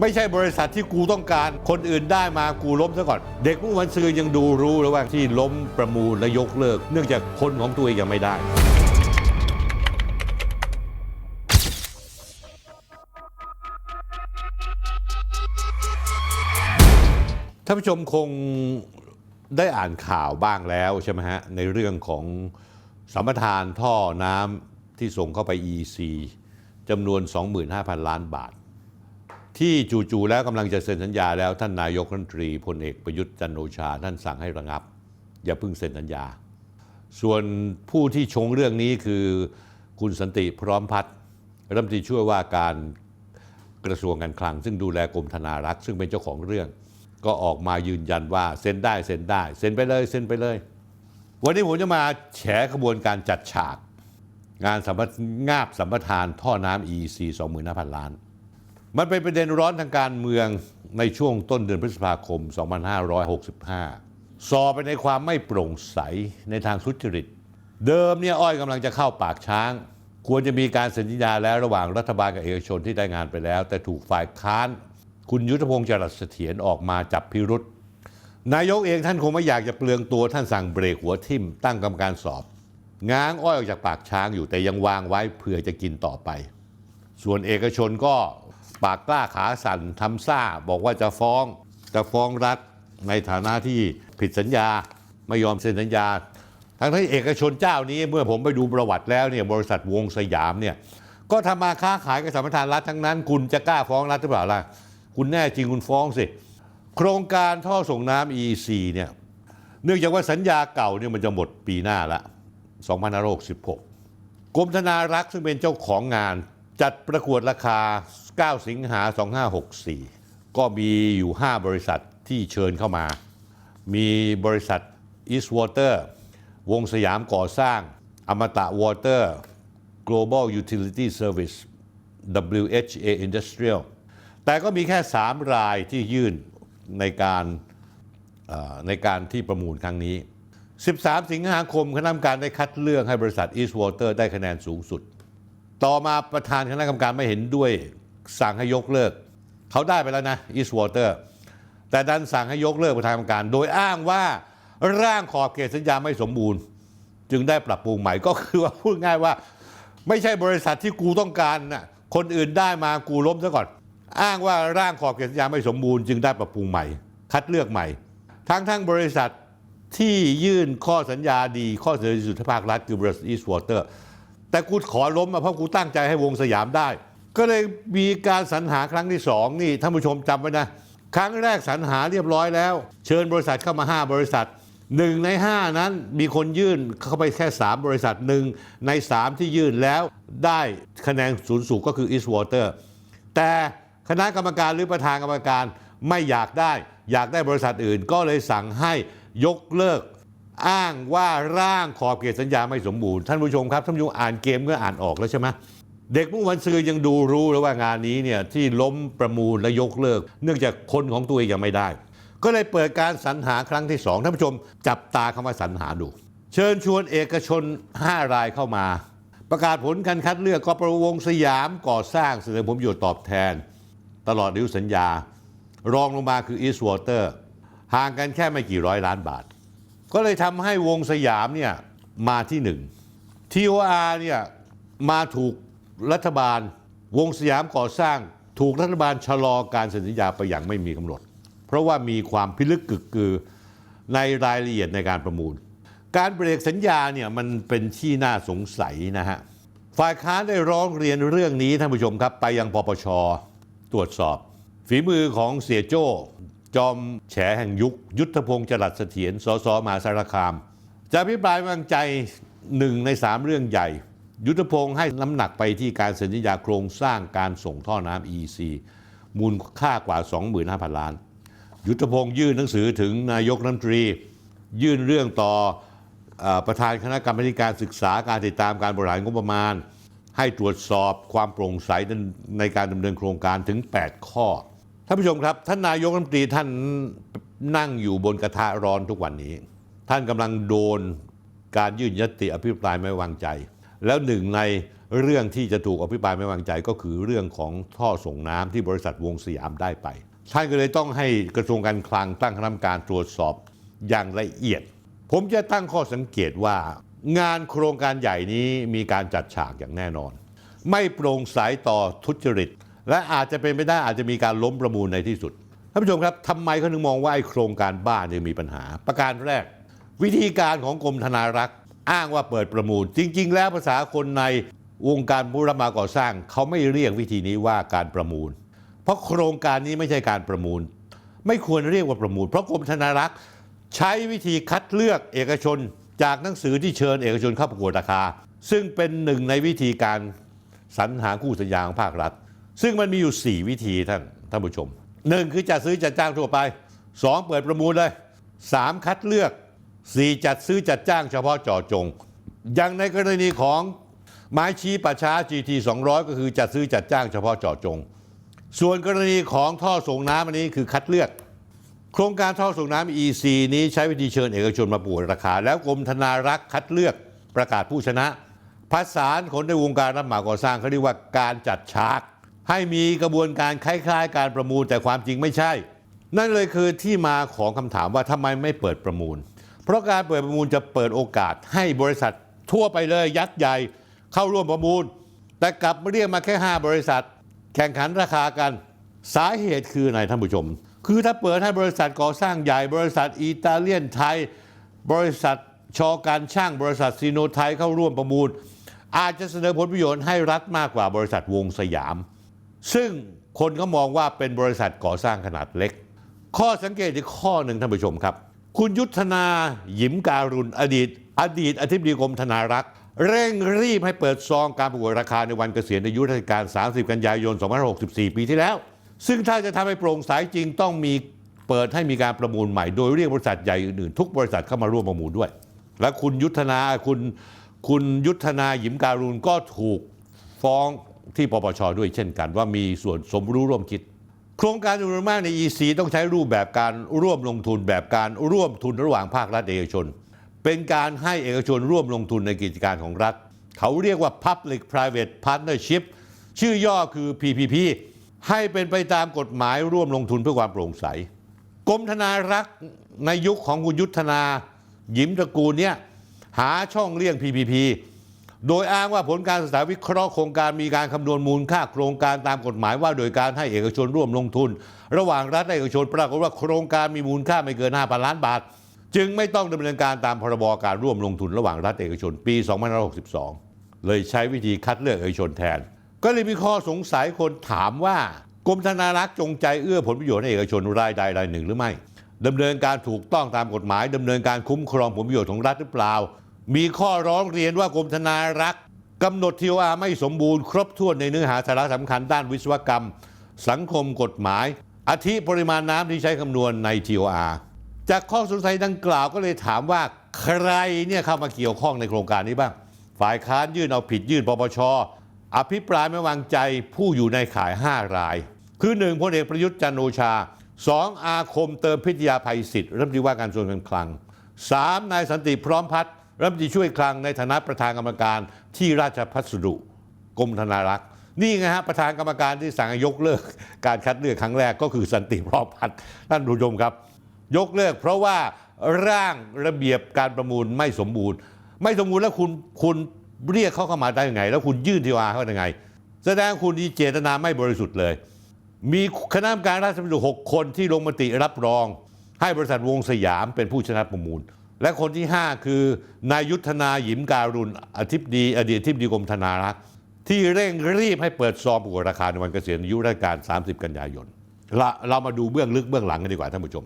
ไม่ใช่บริษัทที่กูต้องการ คนอื่นได้มากูล้มซะก่อน เด็กเมื่อวันซืนยังดูรู้แล้วว่าที่ล้มประมูลและยกเลิก เนื่องจากคนของตัวเองยังไม่ได้ท่านผู้ชมคงได้อ่านข่าวบ้างแล้วใช่ไหมฮะ ในเรื่องของสัมปทานท่อน้ำที่ส่งเข้าไป EC จำนวน 25,000 ล้านบาท ที่จู่ๆแล้วกำลังจะเซ็นสัญญาแล้วท่านนายกรัฐมนตรีพลเอกประยุทธ์จันโอชา ท่านสั่งให้ระงับ อย่าเพิ่งเซ็นสัญญา ส่วนผู้ที่ชงเรื่องนี้คือคุณสันติพร้อมพัฒน์รัฐมนตรีช่วยว่าการกระทรวงการคลัง ซึ่งดูแลกรมธนารักษ์ซึ่งเป็นเจ้าของเรื่อง ก็ออกมายืนยันว่าเซ็นได้เซ็นได้เซ็นไปเลยเซ็นไปเลย วันนี้ผมจะมาแฉขบวนการจัดฉาก งานสัมปงาบสัมปทานท่อน้ำ EC 25,000 ล้าน มันเป็นประเด็นร้อนทางการเมืองในช่วงต้นเดือนพฤษภาคม 2565 สอบไปในความไม่โปร่งใสในทางทุจริต เดิมเนี่ยอ้อยกำลังจะเข้าปากช้าง ควรจะมีการเซ็นสัญญาแล้วระหว่างรัฐบาลกับเอกชนที่ได้งานไปแล้ว แต่ถูกฝ่ายค้าน คุณยุทธพงศ์จรัสเสถียรออกมาจับพิรุษนายกเองท่านคงไม่อยากจะเปลืองตัวท่านสั่งเบรกหัวทิ่มตั้งกรรมการสอบ ง้างอ้อยออกจากปากช้างอยู่แต่ยังวางไว้เผื่อจะกินต่อไป ส่วนเอกชนก็ ปากกล้าขาสั่นทำซ่าบอกว่าจะฟ้อง จะฟ้องรัฐในฐานะที่ผิดสัญญาไม่ยอมเซ็นสัญญา ทั้งที่เอกชนเจ้านี้เมื่อผมไปดูประวัติแล้วเนี่ยบริษัทวงสยามเนี่ยก็ทำมาค้าขายกับสัมปทานรัฐทั้งนั้น คุณจะกล้าฟ้องรัฐหรือเปล่าล่ะคุณแน่จริงคุณฟ้องสิ โครงการท่อส่งน้ำ EC เนี่ยเนื่องจากว่าสัญญาเก่าเนี่ยมันจะหมดปีหน้าละ2566กรมธนารักษ์ซึ่งเป็นเจ้าของงาน จัดประกวดราคา 9 สิงหา 2564 ก็มีอยู่ 5 บริษัทที่เชิญเข้ามา มีบริษัท East Water วงสยามก่อสร้าง อมตะ Water Global Utility Service WHA Industrial แต่ก็มีแค่ 3 รายที่ยื่นในการในการที่ประมูลครั้งนี้ 13 สิงหาคมคณะกรรมการได้คัดเลือกให้บริษัท East Water ได้คะแนนสูงสุด ต่อมาประธานคณะกรรมการไม่เห็นด้วย สั่งให้ยกเลิก เขาได้ไปแล้วนะ East Water แต่ดันสั่งให้ยกเลิกประธานกรรมการ โดยอ้างว่าร่างขอบเขตสัญญาไม่สมบูรณ์ จึงได้ปรับปรุงใหม่ก็คือว่าพูดง่ายว่า ไม่ใช่บริษัทที่กูต้องการนะคนอื่นได้มากูล้มซะก่อน อ้างว่าร่างขอบเขตสัญญาไม่สมบูรณ์จึงได้ปรับปรุงใหม่ คัดเลือกใหม่ ทั้งทั้งบริษัทที่ยื่นข้อสัญญาดีข้อเสนอสุดให้ภาครัฐคือบริษัท East Water แต่กูขอล้มมาเพราะกูตั้งใจให้วงสยามได้ ก็เลยมีการสรรหาครั้งที่สองนี่ท่านผู้ชมจำไว้นะ ครั้งแรกสรรหาเรียบร้อยแล้ว เชิญบริษัทเข้ามา 5 บริษัทหนึ่งใน 5 นั้นมีคนยื่นเข้าไปแค่ 3 บริษัทหนึ่งใน 3 ที่ยื่นแล้วได้คะแนนสูงสุดก็คือ East Water แต่คณะกรรมการหรือประธานกรรมการไม่อยากได้อยากได้บริษัทอื่น ก็เลยสั่งให้ยกเลิก อ้างว่าร่างขอบเขตสัญญาไม่สมบูรณ์ท่านผู้ชมครับท่านผู้ชมอ่านเกมก็อ่านออกแล้วใช่ไหม เด็กเมื่อวันซืนยังดูรู้แล้วว่างานนี้เนี่ยที่ล้มประมูลและยกเลิก เนื่องจากคนของตัวเองยังไม่ได้ ก็เลยเปิดการสรรหาครั้งที่สองท่านผู้ชมจับตาคำว่าสรรหาดู เชิญชวนเอกชน 5 รายเข้ามา ประกาศผลการคัดเลือกกประวงสยามก่อสร้างเสนอผลประโยชน์ตอบแทน ตลอดอายุสัญญา รองลงมาคือ East Water ห่างกันแค่ไม่กี่ร้อยล้านบาท ก็เลยทำให้วงสยามเนี่ยมาที่หนึ่ง TOR เนี่ยมาถูก รัฐบาลวงสยามก่อสร้าง ถูกรัฐบาลชะลอการเซ็นสัญญาไปอย่างไม่มีกำหนด เพราะว่ามีความพิลึกกึกกือในรายละเอียดในการประมูล การเบรกสัญญาเนี่ยมันเป็นที่น่าสงสัยนะฮะฝ่ายค้านได้ร้องเรียนเรื่องนี้ท่านผู้ชมครับ ไปยังปปชตรวจสอบ ฝีมือของเสียโจ้จอมแฉแห่งยุค ยุทธพงศ์จรัสเสถียรสสมหาสารคาม จะพิปรายวางใจหนึ่งในสามเรื่องใหญ่ ยุทธพงศ์ให้น้ำหนักไปที่การเซ็นสัญญาโครงสร้างการส่งท่อน้ำ EC มูลค่ากว่า 25,000 ล้าน ยุทธพงศ์ยื่นหนังสือถึงนายกรัฐมนตรี ยื่นเรื่องต่ออประธานคณะกรรมการศึกษาการติดตามการบริหารงบประมาณ ให้ตรวจสอบความโปร่งใสในการดำเนินโครงการถึง 8 ข้อท่านผู้ชมครับ ท่านนายกรัฐมนตรีท่านนั่งอยู่บนกระทะร้อนทุกวันนี้ ท่านกำลังโดนการยื่นยติอภิปรายไม่วางใจ แล้วหนึ่งในเรื่องที่จะถูกอภิปรายไม่วางใจก็คือเรื่องของท่อส่งน้ำที่บริษัทวงสยามได้ไปท่านก็เลยต้องให้กระทรวงการคลังตั้งคณะกรรมการตรวจสอบอย่างละเอียด ผมจะตั้งข้อสังเกตว่างานโครงการใหญ่นี้มีการจัดฉากอย่างแน่นอน ไม่โปร่งใสต่อทุจริต และอาจจะเป็นไปได้อาจจะมีการล้มประมูลในที่สุดท่านผู้ชมครับทำไมเขาถึงมองว่าไอ้โครงการบ้านเนี่ยมีปัญหา ประการแรก วิธีการของกรมธนารักษ์ อ้างว่าเปิดประมูล จริง ๆ แล้วภาษาคนในวงการผู้รับเหมาก่อสร้าง เขาไม่เรียกวิธีนี้ว่าการประมูล เพราะโครงการนี้ไม่ใช่การประมูล ไม่ควรเรียกว่าประมูล เพราะกรมธนารักษ์ใช้วิธีคัดเลือกเอกชน จากหนังสือที่เชิญเอกชนเข้าประกวดราคา ซึ่งเป็นหนึ่งในวิธีการสรรหาคู่สัญญาของภาครัฐ ซึ่งมันมีอยู่ 4 วิธีท่านท่านผู้ชมหนึ่งคือจัดซื้อจัดจ้างทั่วไป 2 เปิดประมูลเลย 3 คัดเลือก 4 จัดซื้อจัดจ้างเฉพาะเจาะจง อย่างในกรณีของไม้ชี้ป่าช้า GT 200 ก็คือจัดซื้อจัดจ้างเฉพาะเจาะจง ส่วนกรณีของท่อส่งน้ำอันนี้คือคัดเลือก โครงการท่อส่งน้ำ EC นี้ใช้วิธีเชิญเอกชนมาประกวดราคา แล้วกรมธนารักษ์คัดเลือกประกาศผู้ชนะภาษาคนในวงการรับเหมาก่อสร้างเขาเรียกว่าการจัดฉาก ให้มีกระบวนการคล้ายๆ การประมูลแต่ความจริงไม่ใช่ นั่นเลยคือที่มาของคำถามว่าทำไมไม่เปิดประมูล เพราะการเปิดประมูลจะเปิดโอกาสให้บริษัททั่วไปเลยยักษ์ใหญ่เข้าร่วมประมูล แต่กลับเรียกมาแค่ 5 บริษัท แข่งขันราคากันสาเหตุคืออะไรท่านผู้ชม คือถ้าเปิดให้บริษัทก่อสร้างใหญ่ บริษัทอิตาเลียนไทย บริษัทชอการช่างบริษัทซีโนไทยเข้าร่วมประมูล อาจจะเสนอผลประโยชน์ให้รัฐมากกว่าบริษัทวงสยาม ซึ่งคนก็มองว่าเป็นบริษัทก่อสร้างขนาดเล็ก ข้อสังเกตอีกข้อหนึ่งท่านผู้ชมครับ คุณยุทธนาหยิมการุณอดีต อดีตอธิบดีกรมธนารักษ์เร่งรีบให้เปิดซองการประกวดราคาในวันเกษียณอายุราชการ 30 กันยายน 2564 ปีที่แล้ว ซึ่งถ้าจะทำให้โปร่งใสจริงต้องมีเปิดให้มีการประมูลใหม่ โดยเรียกบริษัทใหญ่อื่นๆ ทุกบริษัทเข้ามาร่วมประมูลด้วย และคุณยุทธนาคุณคุณยุทธนาหยิมการุณก็ถูกฟ้องที่ปปชด้วยเช่นกันว่ามีส่วนสมรู้ร่วมคิด โครงการจำนวนมากใน EC ต้องใช้รูปแบบการร่วมลงทุนแบบการร่วมทุนระหว่างภาครัฐเอกชน เป็นการให้เอกชนร่วมลงทุนในกิจการของรัฐ เขาเรียกว่า Public Private Partnership ชื่อย่อคือ PPP ให้เป็นไปตามกฎหมายร่วมลงทุนเพื่อความโปร่งใสกรมธนารักษ์ในยุคของคุณยุทธนา ยิมตระกูลเนี่ยหาช่องเลี่ยง PPP โดยอ้างว่าผลการศึกษาวิเคราะห์โครงการมีการคำนวณมูลค่าโครงการตามกฎหมายว่าโดยการให้เอกชนร่วมลงทุน ระหว่างรัฐและเอกชนปรากฏว่าโครงการมีมูลค่าไม่เกิน 5,000 ล้านบาท จึงไม่ต้องดำเนินการตามพรบการร่วมลงทุนระหว่างรัฐเอกชนปี 2562 เลยใช้วิธีคัดเลือกเอกชนแทน ก็เลยมีข้อสงสัยคนถามว่ากรมธนารักษ์จงใจเอื้อผลประโยชน์ให้เอกชนรายใดรายหนึ่งหรือไม่ดำเนินการถูกต้องตามกฎหมายดำเนินการคุ้มครองผลประโยชน์ของรัฐหรือเปล่า มีข้อร้องเรียนว่ากรมธนารักษ์กำหนดทีว่าไม่สมบูรณ์ครบถ้วนในเนื้อหาสาระสำคัญด้านวิศวกรรม สังคมกฎหมายอาทิปริมาณน้ำที่ใช้คำนวณใน TOR จากข้อสงสัยดังกล่าวก็เลยถามว่าใครเนี่ยเข้ามาเกี่ยวข้องในโครงการนี้บ้าง ฝ่ายค้านยื่นเอาผิดยื่นปปช อภิปรายไม่วางใจผู้อยู่ในข่าย 5 ราย คือ 1พลเอกประยุทธ์จันโอชา 2 อาคมเติมพิทยาภัยศิษย์รัฐมนตรีว่าการกระทรวงการคลัง 3 นายสันติพร้อมพัฒน์ รัฐมนตรีช่วยคลังในฐานะประธานกรรมการที่ราชพัสดุกรมธนารักษ์นี่ไงฮะประธานกรรมการที่สั่งยกเลิก การคัดเลือกครั้งแรกก็คือสันติพรอพัฒน์ท่านผู้ชมครับ ยกเลิกเพราะว่าร่างระเบียบการประมูลไม่สมบูรณ์ ไม่สมบูรณ์แล้วคุณคุณเรียกเขาเข้ามาได้ยังไง แล้วคุณยื่นทีวาเขาได้ยังไง แสดงคุณมีเจตนาไม่บริสุทธิ์เลย มีคณะกรรมการราชบัณฑิตหกคนที่ลงมติรับรอง ให้บริษัทวงสยามเป็นผู้ชนะประมูล และคนที่ 5 คือนายยุทธนาหยิมการุณอธิบดีอดีตอธิบดีกรมธนารักษ์ที่เร่งรีบให้เปิดซองประกวดราคาในวันเกษียณอายุราชการ 30 กันยายนเรามาดูเบื้องลึกเบื้องหลังกันดีกว่าท่านผู้ชม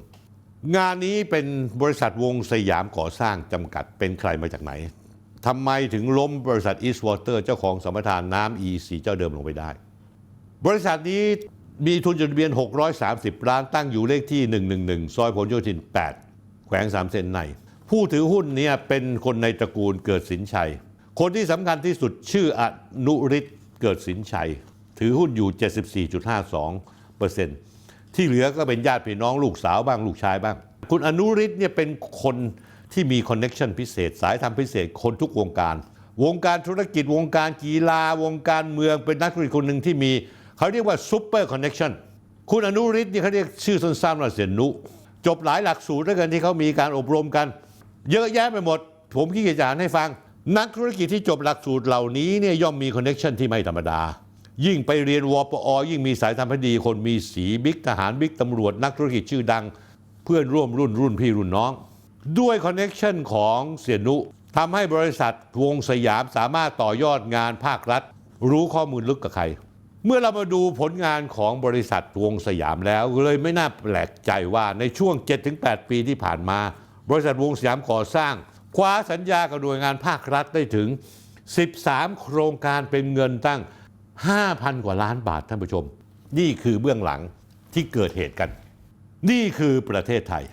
งานนี้เป็นบริษัทวงสยามก่อสร้างจำกัดเป็นใครมาจากไหนทำไมถึงล้มบริษัท East Water เจ้าของสมปทานน้ำ EC เจ้าเดิมลงไปได้ บริษัทนี้มีทุนจดทะเบียน 630 ล้านตั้งอยู่เลขที่ 111 ซอยผลโยธิน 8 แขวงสามเซนใน ผู้ถือหุ้นเนี่ยเป็นคนในตระกูลเกิดสินชัย คนที่สำคัญที่สุดชื่ออนุริศเกิดสินชัย ถือหุ้นอยู่ 74.52เปอร์เซ็นต์ที่เหลือก็เป็นญาติพี่น้องลูกสาวบ้างลูกชายบ้าง คุณอนุริศเนี่ยเป็นคนที่มีคอนเน็ชันพิเศษ สายทำพิเศษคนทุกวงการ วงการธุรกิจวงการกีฬาวงการเมืองเป็นนักธุรกิจคนหนึ่งที่มีเขาเรียกว่าซูเปอร์คอนเน t ชันคุณอนุริศนี่เขาเรียกชื่อสั้นๆว่าเสียนุ จบหลายหลักสูตรด้วยกันที่เขามีการอบรมกัน เยอะแยะไปหมด ผมขี้เกียจอ่านให้ฟัง นักธุรกิจที่จบหลักสูตรเหล่านี้เนี่ยย่อมมีคอนเน t ชันที่ไม่ธรรมดา ยิ่งไปเรียนวปอ ยิ่งมีสายสัมพันธ์ดี คนมีสีบิ๊กทหารบิ๊กตำรวจ นักธุรกิจชื่อดัง เพื่อนร่วมรุ่นรุ่นพี่รุ่นน้อง ด้วยคอนเน็ชันของเสียนุทำให้บริษัทวงสยามสามารถต่อยอดงานภาครัฐ รู้ข้อมูลลึกกับใคร เมื่อเรามาดูผลงานของบริษัทวงสยามแล้วเลยไม่น่าแปลกใจว่าในช่วง 7-8 ปีที่ผ่านมา บริษัทวงสยามก่อสร้าง คว้าสัญญากับหน่วยงานภาครัฐได้ถึง 13 โครงการเป็นเงินตั้ง 5,000 กว่าล้านบาทท่านผู้ชม นี่คือเบื้องหลังที่เกิดเหตุกัน นี่คือประเทศไทย